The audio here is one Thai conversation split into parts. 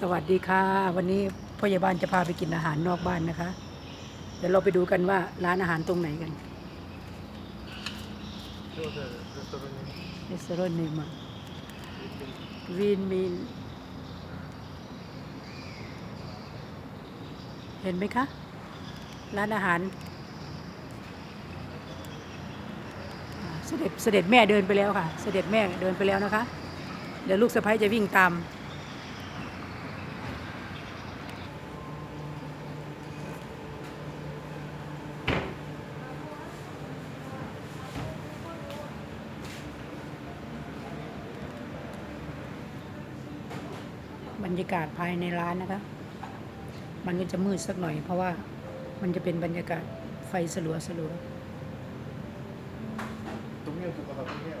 สวัสดีค่ะ วันนี้พ่อใหญ่บ้านจะพาไปกินอาหารนอกบ้านนะคะ เดี๋ยวเราไปดูกันว่าร้านอาหารตรงไหนกันรีสอร์ทเนมาวีนมินเห็นไหมคะ ร้านอาหาร เสด็จเสด็จแม่เดินไปแล้วค่ะ เสด็จแม่เดินไปแล้วนะคะ เดี๋ยวลูกสะพ้ยจะวิ่งตาม บรรยากาศภายในร้านนะคะ มันก็จะมืดสักหน่อย เพราะว่ามันจะเป็นบรรยากาศไฟสลัวสลัวตรงนี้คือประมาณนี้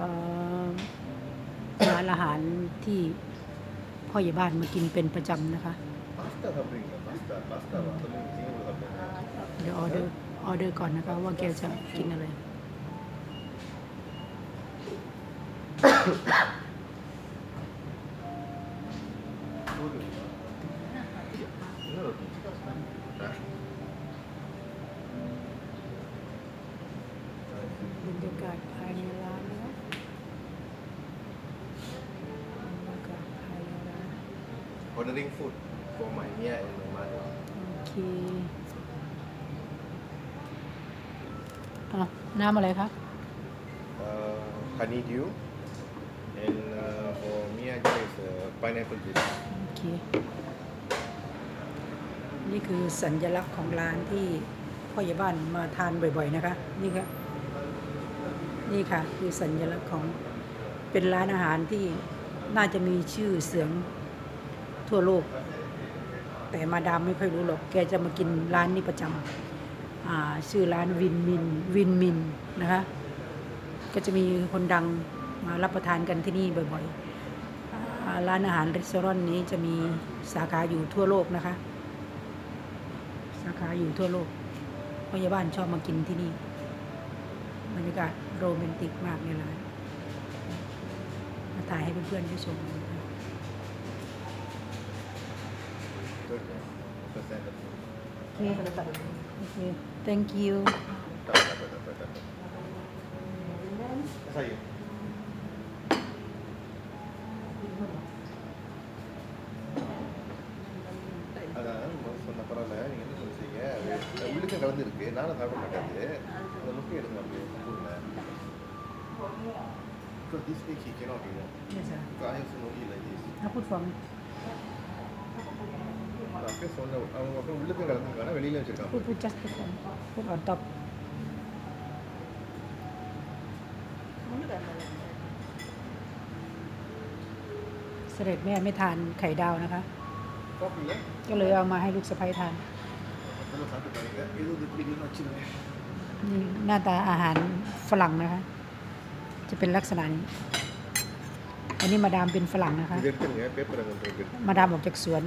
รร้านอาหารที่พ่อใหญ่บ้านมากินเป็นประจำนะคะเดี๋ยวออเดอร์ออเดอร์ก่อนนะคะว่าแกจะกินอะไร Ordering food for my Mia and my mother. โอเคอะน้ำอะไรคะ Uh, honeydew. And uh, for Mia there is uh, pineapple juice. โอเค นี่คือสัญลักษณ์ของร้านที่พ่อใหญ่บ้านมาทานบ่อยๆนะคะ นี่ค่ะ นี่ค่ะ คือสัญลักษณ์ของเป็นร้านอาหารที่น่าจะมีชื่อเสียง ทั่วโลก แต่มาดามไม่ค่อยรู้หรอก แกจะมากินร้านนี้ประจำชื่อร้านวินมินวินมินนะคะก็จะมีคนดังมารับประทานกันที่นี่บ่อยๆ ร้านอาหารรีสอร์ทนี้จะมีสาขาอยู่ทั่วโลกนะคะ สาขาอยู่ทั่วโลกพยาบ้านชอบมากินที่นี่บรรยากาศโรแมนติกมากในร้านมาถ่ายให้เพื่อนๆได้ชม Okay, thank you. Sayur. சொன்ன பரவாயில்ல நீங்கள் என்ன சொல்லுவீங்க உள்ளுக்க கலந்துருக்கு நானும் சாப்பிட மாட்டாது அந்த லுக்கை எடுங்க அப்படியே கூடல Because this week he cannot, you know. Yes, sir. I have some only like this. I put for me. நான் அப்படியே சொன்னேன் அவங்க அப்புறம் உள்ளுக்கும் கலந்துருக்காங்க வெளியில put வச்சிருக்காங்க put just put on put on topเสด็จแม่ไม่ทานไข่ดาวนะคะ சாப்பிடல ก็เลยเอามาให้ลูกสะใภ้ทาน அப்புறம் சாப்பிட்டு பாருங்க இது வந்து இப்படி இல்லைன்னு வச்சுருவேன்นี่หน้าตาอาหารฝรั่งนะคะ จะเป็นลักษณะนี้ อันนี้มาดามเป็นฝรั่งนะคะ இது எடுத்துருங்க பேப்பர் அங்கே இருக்குมาดามออกจากสวน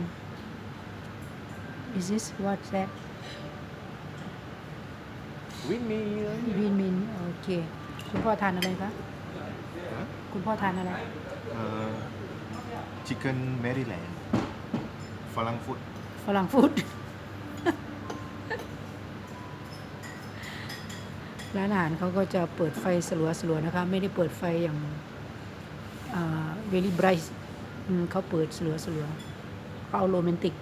Is this what that วินมีวินมินโอเค คุณพ่อทานอะไรคะ คุณพ่อทานอะไรชิคเก้นแมรี่แลนด์ฝรั่งฟุตฝรั่งฟูด ร้านอาหารเขาก็จะเปิดไฟสลัวสลัวๆนะคะ ไม่ได้เปิดไฟอย่างเวลี่ไบรท์เขาเปิดสลัวสลัวๆเขาเอาโรแมนติก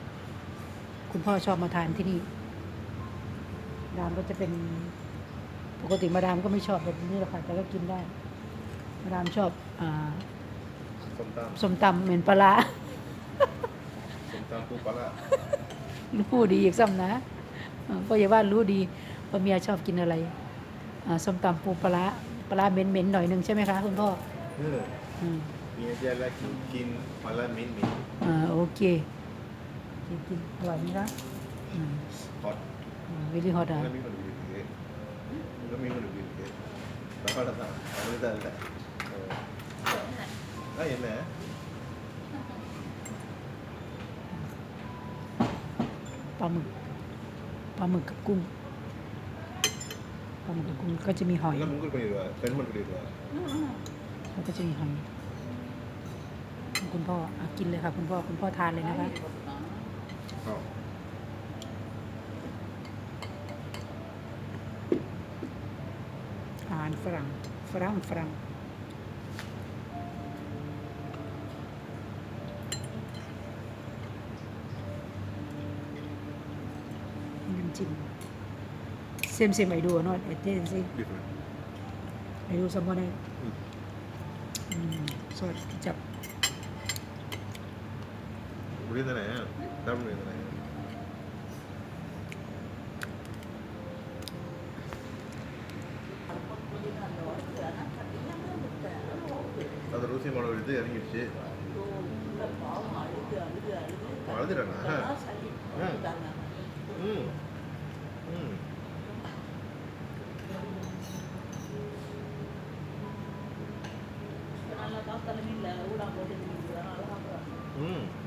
คุณพ่อชอบมาทานที่นี่ ดามก็จะเป็น ปกติมาดามก็ไม่ชอบแบบนี้หรอกค่ะ แต่ก็กินได้ มาดามชอบอาส้มตำส้มตำเหม็นปลาร้าส้มตำปูปลาร้ารู้ดีอีกซ้ำนะเอ่อพ่อใหญ่บ้านรู้ดีว่าเมียชอบกินอะไรอ่าส้มตำปูปลาร้าปลาร้าเหม็นๆหน่อยหนึ่งใช่ไหมคะคุณพ่อเอออืมเมียจะรักกินปลาร้าเหม็นเหม็นอ่าโอเค กินกินอร่อยไหมล่ะฮอตวิลลี่ฮอตอะ แล้วมีคนอื่นอีกแล้วมีคนอื่นอีกแล้วก็ระดับอัไนี้แต่แต่ได้เห็นไหมปลาหมึกปลาหมึกกับกุ้งปลาหมึกกับกุ้งก็จะมีหอยแล้วมึงก็ไปดูว่าเป็นคนไปดูว่าแล้วก็จะมีหอยคุณพ่ออกินเลยค่ะ คุณพ่อคุณพ่อทานเลยนะคะ อ๋ออาหารฝรั่งฝรั่งฝรั่งน้ำจิ้มเซมเซมไอดูเนาะไอ เต้นสิ different ไอดูสมบูรณ์อืมอืมสวั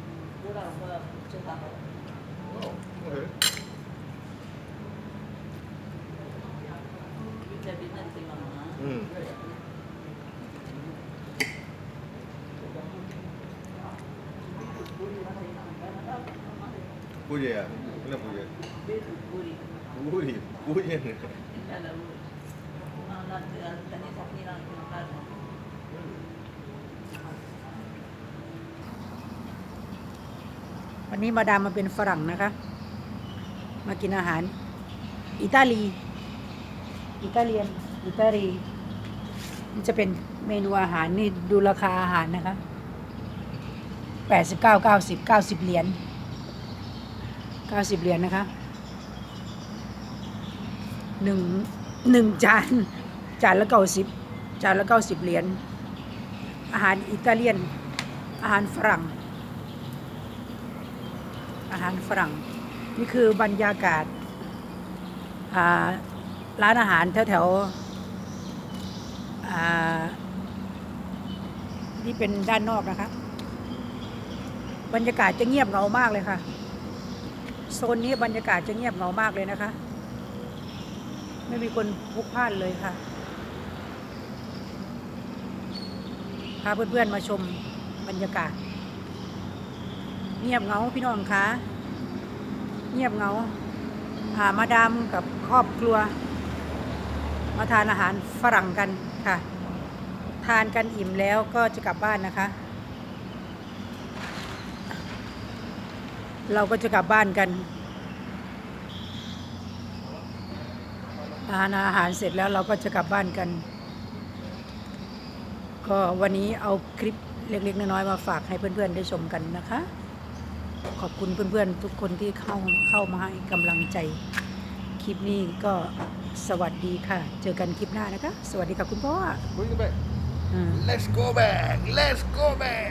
Puja ya? Kenapa Puja? Puri Puri? Puja ya? Tidak ada Puri Tidak ada Puri Tidak ada Puri วันนี้มาดามมาเป็นฝรั่งนะคะ มากินอาหาร อิตาลีอิตาเลียนอิตาลีนี่จะเป็นเมนูอาหารนี่ดูราคาอาหารนะคะแปดสิบเก้าเก้าสิบเก้าสิบเหรียญเก้าสิบเหรียญนะคะหนึ่งหนึ่งจานจานละเก้าสิบจานละเก้าสิบเหรียญอาหารอิตาเลียน อาหารฝรั่ง อาหารฝรั่ง นี่คือบรรยากาศาร้านอาหารแถวแถวๆนี่เป็นด้านนอกนะคะ บรรยากาศจะเงียบเหงามากเลยค่ะ โซนนี้บรรยากาศจะเงียบเหงามากเลยนะคะ ไม่มีคนพลุกพล่านเลยค่ะพาเพื่อนๆมาชมบรรยากาศ เงียบเงาพี่น้องคะเงียบเงาหามาดามกับครอบครัว มาทานอาหารฝรั่งกันค่ะ ทานกันอิ่มแล้วก็จะกลับบ้านนะคะ เราก็จะกลับบ้านกันทานอาหารเสร็จแล้วเราก็จะกลับบ้านกัน ก็วันนี้เอาคลิปเล็กๆน้อยๆมาฝากให้เพื่อนๆได้ชมกันนะคะ ขอบคุณเพื่อนๆ ทุกคนที่เข้าเข้ามาให้กำลังใจ คลิปนี้ก็สวัสดีค่ะ เจอกันคลิปหน้านะคะ สวัสดีค่ะคุณพ่อ Bring it back อืม Let's go back Let's go back